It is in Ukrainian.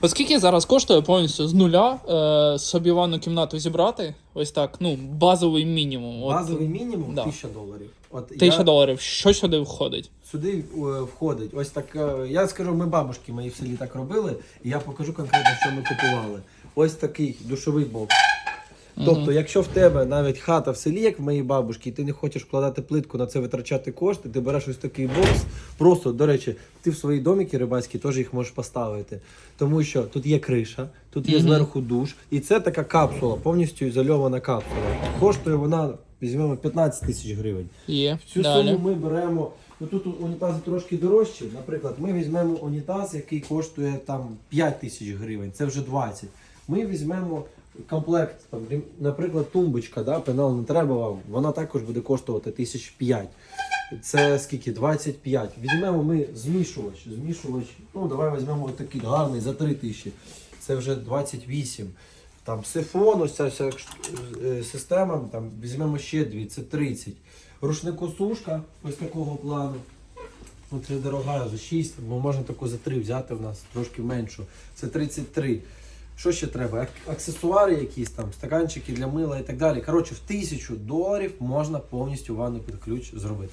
Оскільки зараз коштує повністю з нуля е, собі ванну кімнату зібрати, ось так, ну, базовий мінімум. От, Базовий мінімум да. 1000 доларів. От Тисяча я- доларів. Що сюди входить? Сюди е, входить. Ось так. е, Я скажу, ми бабушки мої в селі так робили, і я покажу конкретно, що ми купували. Ось такий душовий бокс. Тобто, якщо в тебе навіть хата в селі, як в моїй бабушки, і ти не хочеш вкладати плитку на це витрачати кошти, ти береш ось такий бокс. Просто, до речі, ти в свої домики рибацькі теж їх можеш поставити. Тому що тут є криша, тут є зверху душ, і це така капсула, повністю ізольована капсула. Коштує вона, візьмемо 15 тисяч гривень. Є. Цю Далі. суму ми беремо. Ну тут унітази трошки дорожчі. Наприклад, ми візьмемо унітаз, який коштує там 5 тисяч гривень, це вже 20. Ми візьмемо комплект, там, наприклад, тумбочка, да, пенал не треба вам, вона також буде коштувати тисяч 5. Це скільки? 25. Візьмемо ми змішувач. Змішувач, ну давай візьмемо такий гарний за 3 тисячі. Це вже 28. Там сифон, ось ця вся е, система, там візьмемо ще дві, це 30. Рушникосушка ось такого плану. Ну, це дорога за 6, бо можна таку за 3 взяти в нас, трошки меншу. Це 33. Що ще треба? Аксесуари якісь там, стаканчики для мила і так далі. Коротше, в тисячу доларів можна повністю ванну під ключ зробити.